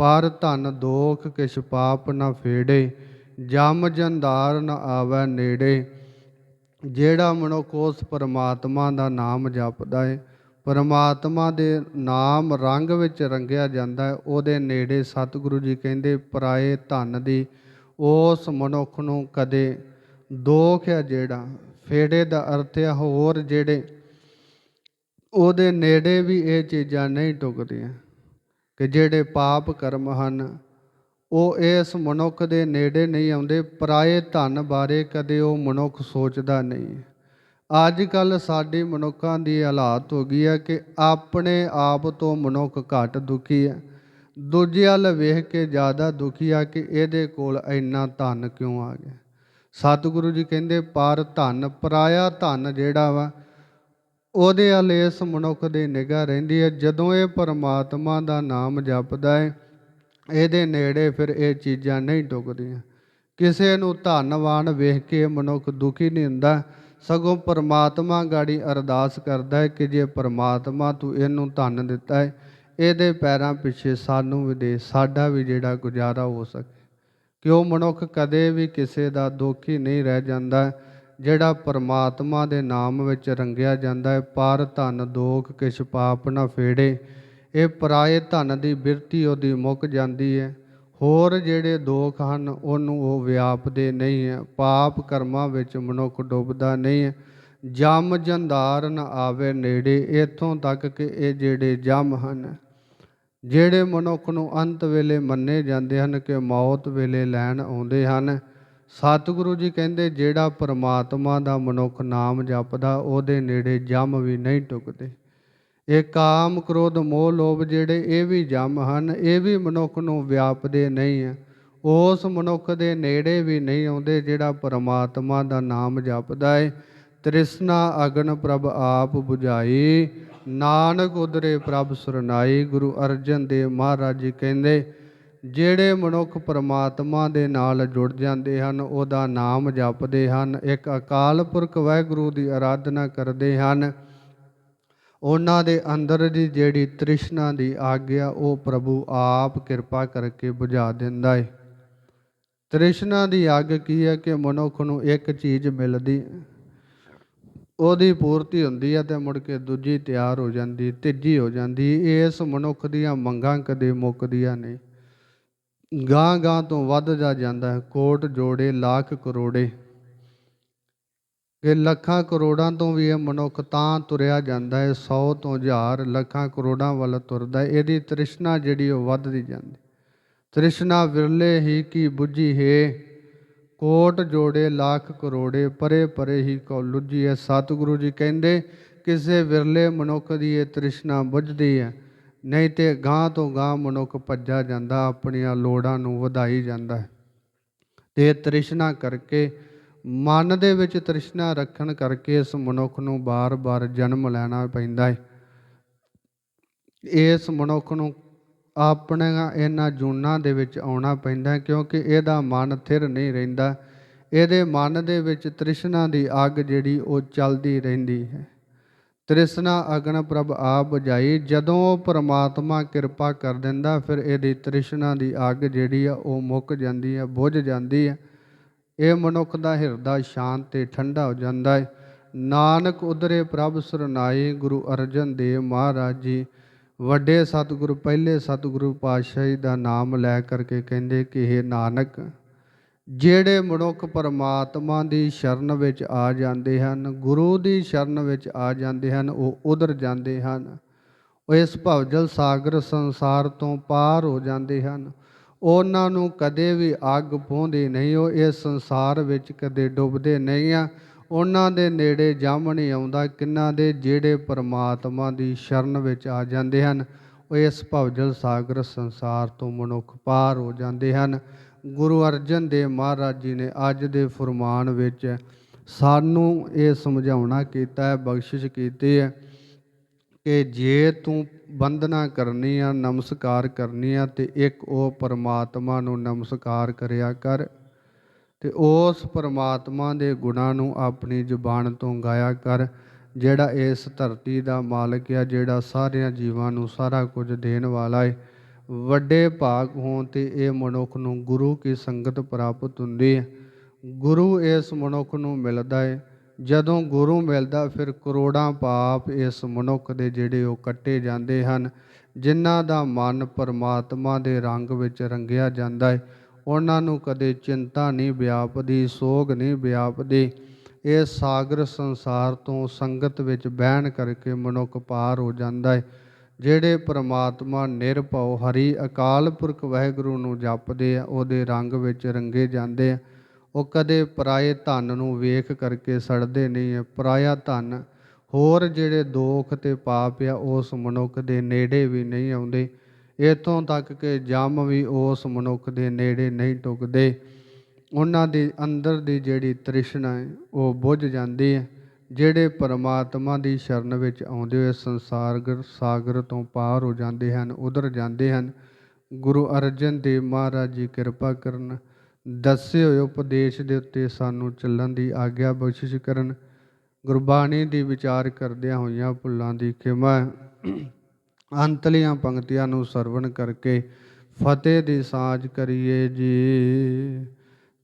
ਪਰ ਧਨ ਦੋਖ ਕਿਛ ਪਾਪ ਨਾ ਫੇੜੇ, ਜਮ ਜੰਦਾਰ ਨ ਆਵੈ ਨੇੜੇ। ਜਿਹੜਾ ਮਨੁੱਖ ਉਸ ਪਰਮਾਤਮਾ ਦਾ ਨਾਮ ਜਪਦਾ ਹੈ ਪਰਮਾਤਮਾ ਦੇ ਨਾਮ ਰੰਗ ਵਿੱਚ ਰੰਗਿਆ ਜਾਂਦਾ ਹੈ ਉਹਦੇ ਨੇੜੇ ਸਤਿਗੁਰੂ ਜੀ ਕਹਿੰਦੇ, ਪਰਾਏ ਧਨ ਦੀ ਉਸ ਮਨੁੱਖ ਨੂੰ ਕਦੇ ਦੋਖ ਹੈ ਜਿਹੜਾ, ਫੇੜੇ ਦਾ ਅਰਥ ਹੈ ਹੋਰ ਜਿਹੜੇ, ਉਹਦੇ ਨੇੜੇ ਵੀ ਇਹ ਚੀਜ਼ਾਂ ਨਹੀਂ ਟੁਕਦੀਆਂ। ਕਿ ਜਿਹੜੇ ਪਾਪ ਕਰਮ ਹਨ, ਉਹ ਇਸ ਮਨੁੱਖ ਦੇ ਨੇੜੇ ਨਹੀਂ ਆਉਂਦੇ, ਪਰਾਏ ਧਨ ਬਾਰੇ ਕਦੇ ਉਹ ਮਨੁੱਖ ਸੋਚਦਾ ਨਹੀਂ। ਅੱਜ ਕੱਲ ਸਾਡੀ ਮਨੁੱਖਾਂ ਦੀ ਹਾਲਾਤ ਹੋ ਗਈ ਹੈ ਕਿ ਆਪਣੇ ਆਪ ਤੋਂ ਮਨੁੱਖ ਘੱਟ ਦੁਖੀ ਹੈ। ਦੂਜੇ ਵੱਲ ਵੇਖ ਕੇ ਜ਼ਿਆਦਾ ਦੁਖੀ ਆ ਕਿ ਇਹਦੇ ਕੋਲ ਇੰਨਾ ਧਨ ਕਿਉਂ ਆ ਗਿਆ? ਸਤਿਗੁਰੂ ਜੀ ਕਹਿੰਦੇ, ਪਰ ਧਨ, ਪਰਾਇਆ ਧਨ ਜਿਹੜਾ ਵਾ ਉਹਦੇ ਵੱਲ ਇਸ ਮਨੁੱਖ ਦੀ ਨਿਗਾਹ ਰਹਿੰਦੀ ਹੈ। ਜਦੋਂ ਇਹ ਪਰਮਾਤਮਾ ਦਾ ਨਾਮ ਜਪਦਾ ਹੈ, ਇਹਦੇ ਨੇੜੇ ਫਿਰ ਇਹ ਚੀਜ਼ਾਂ ਨਹੀਂ ਟੁਕਦੀਆਂ। ਕਿਸੇ ਨੂੰ ਧੰਨਵਾਨ ਵੇਖ ਕੇ ਮਨੁੱਖ ਦੁਖੀ ਨਹੀਂ ਹੁੰਦਾ। ਸਗੋਂ ਪਰਮਾਤਮਾ ਗਾੜੀ ਅਰਦਾਸ ਕਰਦਾ ਹੈ ਕਿ ਜੇ ਪਰਮਾਤਮਾ ਤੂੰ ਇਹਨੂੰ ਧਨ ਦਿੱਤਾ ਹੈ, ਇਹਦੇ ਪੈਰਾਂ ਪਿੱਛੇ ਸਾਨੂੰ ਵੀ ਦੇ, ਸਾਡਾ ਵੀ ਜਿਹੜਾ ਗੁਜ਼ਾਰਾ ਹੋ ਸਕੇ। ਕਿ ਉਹ ਮਨੁੱਖ ਕਦੇ ਵੀ ਕਿਸੇ ਦਾ ਦੁਖੀ ਨਹੀਂ ਰਹਿ ਜਾਂਦਾ। ਜਿਹੜਾ ਪਰਮਾਤਮਾ ਦੇ ਨਾਮ ਵਿੱਚ ਰੰਗਿਆ ਜਾਂਦਾ ਹੈ, ਪਰ ਧਨ ਦੋਖ ਕਿਛ ਪਾਪ ਨਾ ਫੇੜੇ। ਇਹ ਪਰਾਏ ਧਨ ਦੀ ਬਿਰਤੀ ਉਹਦੀ ਮੁੱਕ ਜਾਂਦੀ ਹੈ। ਹੋਰ ਜਿਹੜੇ ਦੋਖ ਹਨ, ਉਹਨੂੰ ਉਹ ਵਿਆਪਦੇ ਨਹੀਂ ਹੈ। ਪਾਪ ਕਰਮਾਂ ਵਿੱਚ ਮਨੁੱਖ ਡੁੱਬਦਾ ਨਹੀਂ ਹੈ। ਜਮ ਜੰਦਾਰ ਨ ਆਵੇ ਨੇੜੇ, ਇਥੋਂ ਤੱਕ ਕਿ ਇਹ ਜਿਹੜੇ ਜਮ ਹਨ, ਜਿਹੜੇ ਮਨੁੱਖ ਨੂੰ ਅੰਤ ਵੇਲੇ ਮੰਨੇ ਜਾਂਦੇ ਹਨ ਕਿ ਮੌਤ ਵੇਲੇ ਲੈਣ ਆਉਂਦੇ ਹਨ। ਸਤਿਗੁਰੂ ਜੀ ਕਹਿੰਦੇ, ਜਿਹੜਾ ਪਰਮਾਤਮਾ ਦਾ ਮਨੁੱਖ ਨਾਮ ਜਪਦਾ, ਉਹਦੇ ਨੇੜੇ ਜਮ ਵੀ ਨਹੀਂ ਟੁਕਦੇ। ਇਹ ਕਾਮ ਕ੍ਰੋਧ ਮੋਹ ਲੋਭ ਜਿਹੜੇ, ਇਹ ਵੀ ਜਮ ਹਨ, ਇਹ ਵੀ ਮਨੁੱਖ ਨੂੰ ਵਿਆਪਦੇ ਨਹੀਂ ਹੈ। ਉਸ ਮਨੁੱਖ ਦੇ ਨੇੜੇ ਵੀ ਨਹੀਂ ਆਉਂਦੇ, ਜਿਹੜਾ ਪਰਮਾਤਮਾ ਦਾ ਨਾਮ ਜਪਦਾ ਏ। ਤ੍ਰਿਸ਼ਨਾ ਅਗਨ ਪ੍ਰਭ ਆਪ 부ਝਾਈ ਨਾਨਕ ਉਦਰੇ ਪ੍ਰਭ ਸਰਨਾਈ। ਗੁਰੂ ਅਰਜਨ ਦੇਵ ਮਹਾਰਾਜ ਜੀ ਕਹਿੰਦੇ ਜਿਹੜੇ ਮਨੁੱਖ ਪਰਮਾਤਮਾ ਦੇ ਨਾਲ ਜੁੜ ਜਾਂਦੇ ਹਨ, ਉਹਦਾ ਨਾਮ ਜਪਦੇ ਹਨ। ਇੱਕ ਅਕਾਲ ਪੁਰਖ ਵਾਹਿਗੁਰੂ ਦੀ ਆਰਾਧਨਾ ਕਰਦੇ ਹਨ। ਉਹਨਾਂ ਦੇ ਅੰਦਰ ਦੀ ਜਿਹੜੀ ਤ੍ਰਿਸ਼ਨਾ ਦੀ ਆਗਿਆ, ਉਹ ਪ੍ਰਭੂ ਆਪ ਕਿਰਪਾ ਕਰਕੇ ਬੁਝਾ ਦਿੰਦਾ ਹੈ ਤ੍ਰਿਸ਼ਨਾ ਦੀ ਅੱਗ ਕੀ ਹੈ ਕਿ ਮਨੁੱਖ ਨੂੰ ਇੱਕ ਚੀਜ਼ ਮਿਲਦੀ, ਉਹਦੀ ਪੂਰਤੀ ਹੁੰਦੀ ਹੈ ਤੇ ਮੁੜ ਕੇ ਦੂਜੀ ਤਿਆਰ ਹੋ ਜਾਂਦੀ, ਤੀਜੀ ਹੋ ਜਾਂਦੀ। ਇਸ ਮਨੁੱਖ ਦੀਆਂ ਮੰਗਾਂ ਕਦੇ ਮੁੱਕਦੀਆਂ ਨਹੀਂ। ਗਾਂ ਗਾਂ ਤੋਂ ਵੱਧਦਾ ਜਾਂਦਾ ਹੈ। ਕੋਟ ਜੋੜੇ, ਲੱਖ ਕਰੋੜੇ। ਕਿ ਲੱਖਾਂ ਕਰੋੜਾਂ ਤੋਂ ਵੀ ਇਹ ਮਨੁੱਖ ਤਾਂ ਤੁਰਿਆ ਜਾਂਦਾ ਹੈ 100 ਤੋਂ ਹਜ਼ਾਰ ਲੱਖਾਂ ਕਰੋੜਾਂ ਵੱਲ ਤੁਰਦਾ ਇਹਦੀ ਤ੍ਰਿਸ਼ਨਾ ਜਿਹੜੀ ਉਹ ਵੱਧਦੀ ਜਾਂਦੀ ਤ੍ਰਿਸ਼ਨਾ ਵਿਰਲੇ ਹੀ ਕੀ ਬੁੱਝੀ ਹੈ? ਕੋਟ ਜੋੜੇ, ਲੱਖ ਕਰੋੜੇ, ਪਰੇ ਪਰੇ ਹੀ ਕੋ ਲੁੱਝੀ ਹੈ। ਸਤਿਗੁਰੂ ਜੀ ਕਹਿੰਦੇ, ਕਿਸੇ ਵਿਰਲੇ ਮਨੁੱਖ ਦੀ ਇਹ ਤ੍ਰਿਸ਼ਨਾ ਬੁੱਝਦੀ ਹੈ। ਨਹੀਂ ਤੇ ਗਾਂ ਤੋਂ ਗਾਂ ਮਨੁੱਖ ਭੱਜਾ ਜਾਂਦਾ, ਆਪਣੀਆਂ ਲੋੜਾਂ ਨੂੰ ਵਧਾਈ ਜਾਂਦਾ ਹੈ। ਤੇ ਤ੍ਰਿਸ਼ਨਾ ਕਰਕੇ, ਮਨ ਦੇ ਵਿੱਚ ਤ੍ਰਿਸ਼ਨਾ ਰੱਖਣ ਕਰਕੇ ਇਸ ਮਨੁੱਖ ਨੂੰ ਬਾਰ-ਬਾਰ ਜਨਮ ਲੈਣਾ ਪੈਂਦਾ ਹੈ। ਇਸ ਮਨੁੱਖ ਨੂੰ ਆਪਣੀਆਂ ਇਹਨਾਂ ਜੂਨਾਂ ਦੇ ਵਿੱਚ ਆਉਣਾ ਪੈਂਦਾ ਕਿਉਂਕਿ ਇਹਦਾ ਮਨ ਥਿਰ ਨਹੀਂ ਰਹਿੰਦਾ। ਇਹਦੇ ਮਨ ਦੇ ਵਿੱਚ ਤ੍ਰਿਸ਼ਨਾ ਦੀ ਅੱਗ ਜਿਹੜੀ ਉਹ ਚੱਲਦੀ ਰਹਿੰਦੀ ਹੈ। ਤ੍ਰਿਸ਼ਨਾ ਅਗਨ ਪ੍ਰਭ ਆਪ ਬੁਝਾਈ ਜਦੋਂ ਉਹ ਪ੍ਰਮਾਤਮਾ ਕਿਰਪਾ ਕਰ ਦਿੰਦਾ, ਫਿਰ ਇਹਦੀ ਤ੍ਰਿਸ਼ਨਾ ਦੀ ਅੱਗ ਜਿਹੜੀ ਆ, ਉਹ ਮੁੱਕ ਜਾਂਦੀ ਹੈ ਬੁਝ ਜਾਂਦੀ ਹੈ ਇਹ ਮਨੁੱਖ ਦਾ ਹਿਰਦਾ ਸ਼ਾਂਤ ਤੇ ਠੰਡਾ ਹੋ ਜਾਂਦਾ ਹੈ ਨਾਨਕ ਉਧਰੇ ਪ੍ਰਭ ਸਰਨਾਈ, ਗੁਰੂ ਅਰਜਨ ਦੇਵ ਮਹਾਰਾਜ ਜੀ, ਵੱਡੇ ਸਤਿਗੁਰੂ, ਪਹਿਲੇ ਸਤਿਗੁਰੂ ਪਾਤਸ਼ਾਹੀ ਦਾ ਨਾਮ ਲੈ ਕਰਕੇ ਕਹਿੰਦੇ ਕਿ ਇਹ ਨਾਨਕ ਜਿਹੜੇ ਮਨੁੱਖ ਪਰਮਾਤਮਾ ਦੀ ਸ਼ਰਨ ਵਿੱਚ ਆ ਜਾਂਦੇ ਹਨ, ਗੁਰੂ ਦੀ ਸ਼ਰਨ ਵਿੱਚ ਆ ਜਾਂਦੇ ਹਨ, ਉਹ ਉਧਰ ਜਾਂਦੇ ਹਨ। ਉਹ ਇਸ ਭਵਜਲ ਸਾਗਰ ਸੰਸਾਰ ਤੋਂ ਪਾਰ ਹੋ ਜਾਂਦੇ ਹਨ। ਉਹਨਾਂ ਨੂੰ ਕਦੇ ਵੀ ਅੱਗ ਪਹੁੰਚਦੀ ਨਹੀਂ, ਉਹ ਇਸ ਸੰਸਾਰ ਵਿੱਚ ਕਦੇ ਡੁੱਬਦੇ ਨਹੀਂ ਆ। ਉਹਨਾਂ ਦੇ ਨੇੜੇ ਜੰਮ ਨਹੀਂ ਆਉਂਦਾ, ਕਿੰਨਾ ਦੇ ਜਿਹੜੇ ਪਰਮਾਤਮਾ ਦੀ ਸ਼ਰਨ ਵਿੱਚ ਆ ਜਾਂਦੇ ਹਨ, ਉਹ ਇਸ ਭਵਜਲ ਸਾਗਰ ਸੰਸਾਰ ਤੋਂ ਮਨੁੱਖ ਪਾਰ ਹੋ ਜਾਂਦੇ ਹਨ। ਗੁਰੂ ਅਰਜਨ ਦੇਵ ਮਹਾਰਾਜ ਜੀ ਨੇ ਅੱਜ ਦੇ ਫਰਮਾਨ ਵਿੱਚ ਸਾਨੂੰ ਇਹ ਸਮਝਾਉਣਾ ਕੀਤਾ ਹੈ ਬਖਸ਼ਿਸ਼ ਕੀਤੀ ਹੈ ਕਿ ਜੇ ਤੂੰ ਬੰਦਨਾ ਕਰਨੀ ਆ, ਨਮਸਕਾਰ ਕਰਨੀ ਆ, ਤੇ ਇੱਕ ਉਹ ਪਰਮਾਤਮਾ ਨੂੰ ਨਮਸਕਾਰ ਕਰਿਆ ਕਰ ਤੇ ਉਸ ਪਰਮਾਤਮਾ ਦੇ ਗੁਣਾਂ ਨੂੰ ਆਪਣੀ ਜ਼ੁਬਾਨ ਤੋਂ ਗਾਇਆ ਕਰ, ਜਿਹੜਾ ਇਸ ਧਰਤੀ ਦਾ ਮਾਲਕ ਆ, ਜਿਹੜਾ ਸਾਰਿਆਂ ਜੀਵਾਂ ਨੂੰ ਸਾਰਾ ਕੁਝ ਦੇਣ ਵਾਲਾ ਹੈ ਵੱਡੇ ਭਾਗ ਹੋਣ ਤੇ ਇਹ ਮਨੁੱਖ ਨੂੰ ਗੁਰੂ ਕੀ ਸੰਗਤ ਪ੍ਰਾਪਤ ਹੁੰਦੀ ਹੈ। ਗੁਰੂ ਇਸ ਮਨੁੱਖ ਨੂੰ ਮਿਲਦਾ ਹੈ ਜਦੋਂ ਗੁਰੂ ਮਿਲਦਾ, ਫਿਰ ਕਰੋੜਾਂ ਪਾਪ ਇਸ ਮਨੁੱਖ ਦੇ ਜਿਹੜੇ ਉਹ ਕੱਟੇ ਜਾਂਦੇ ਹਨ, ਜਿਨ੍ਹਾਂ ਦਾ ਮਨ ਪਰਮਾਤਮਾ ਦੇ ਰੰਗ ਵਿੱਚ ਰੰਗਿਆ ਜਾਂਦਾ ਹੈ ਉਹਨਾਂ ਨੂੰ ਕਦੇ ਚਿੰਤਾ ਨਹੀਂ ਵਿਆਪਦੀ, ਸੋਗ ਨਹੀਂ ਵਿਆਪਦੀ। ਇਹ ਸਾਗਰ ਸੰਸਾਰ ਤੋਂ ਸੰਗਤ ਵਿੱਚ ਬਹਿਣ ਕਰਕੇ ਮਨੁੱਖ ਪਾਰ ਹੋ ਜਾਂਦਾ ਹੈ ਜਿਹੜੇ ਪ੍ਰਮਾਤਮਾ ਨਿਰਭਉ ਹਰੀ ਅਕਾਲ ਪੁਰਖ ਵਾਹਿਗੁਰੂ ਨੂੰ ਜਪਦੇ ਆ, ਉਹਦੇ ਰੰਗ ਵਿੱਚ ਰੰਗੇ ਜਾਂਦੇ ਆ। ਉਹ ਕਦੇ ਪਰਾਏ ਧਨ ਨੂੰ ਵੇਖ ਕਰਕੇ ਸੜਦੇ ਨਹੀਂ ਹੈ ਪਰਾਇਆ ਧਨ ਹੋਰ ਜਿਹੜੇ ਦੋਖ ਤੇ ਪਾਪ ਆ, ਉਸ ਮਨੁੱਖ ਦੇ ਨੇੜੇ ਵੀ ਨਹੀਂ ਆਉਂਦੇ। ਇਤੋਂ ਤੱਕ ਕਿ ਜਮ ਵੀ ਉਸ ਮਨੁੱਖ ਦੇ ਨੇੜੇ ਨਹੀਂ ਟੁਕਦੇ। ਉਹਨਾਂ ਦੇ ਅੰਦਰ ਦੀ ਜਿਹੜੀ ਤ੍ਰਿਸ਼ਨਾ ਹੈ, ਉਹ ਬੁੱਝ ਜਾਂਦੀ ਹੈ। ਜਿਹੜੇ ਪਰਮਾਤਮਾ ਦੀ ਸ਼ਰਨ ਵਿੱਚ ਆਉਂਦੇ ਹੋਏ ਸੰਸਾਰਗਰ ਸਾਗਰ ਤੋਂ ਪਾਰ ਹੋ ਜਾਂਦੇ ਹਨ, ਉਧਰ ਜਾਂਦੇ ਹਨ, ਗੁਰੂ ਅਰਜਨ ਦੇਵ ਮਹਾਰਾਜ ਜੀ ਕਿਰਪਾ ਕਰਨ, ਦੱਸੇ ਹੋਏ ਉਪਦੇਸ਼ ਦੇ ਉੱਤੇ ਸਾਨੂੰ ਚੱਲਣ ਦੀ ਆਗਿਆ ਬਖਸ਼ਿਸ਼ ਕਰਨ, ਗੁਰਬਾਣੀ ਦੀ ਵਿਚਾਰ ਕਰਦਿਆਂ ਹੋਈਆਂ ਭੁੱਲਾਂ ਦੀ ਖਿਮਾ, ਅੰਤਲੀਆਂ ਪੰਕਤੀਆਂ ਨੂੰ ਸਰਵਣ ਕਰਕੇ ਫਤਿਹ ਦੀ ਸਾਜ ਕਰੀਏ ਜੀ।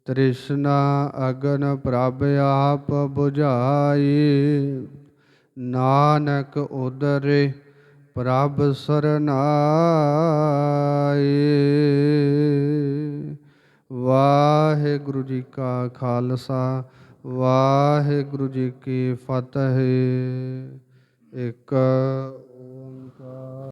ਤ੍ਰਿਸ਼ਨਾ ਅਗਨ ਪ੍ਰਭ ਆਪ 부ਝਾਈ ਨਾਨਕ ਉਦਰੇ ਪ੍ਰਭ ਸਰਨਾਏ ਵਾਹਿਗੁਰੂ ਜੀ ਕਾ ਖਾਲਸਾ, ਵਾਹਿਗੁਰੂ ਜੀ ਕੀ ਫਤਿਹ। ਇੱਕ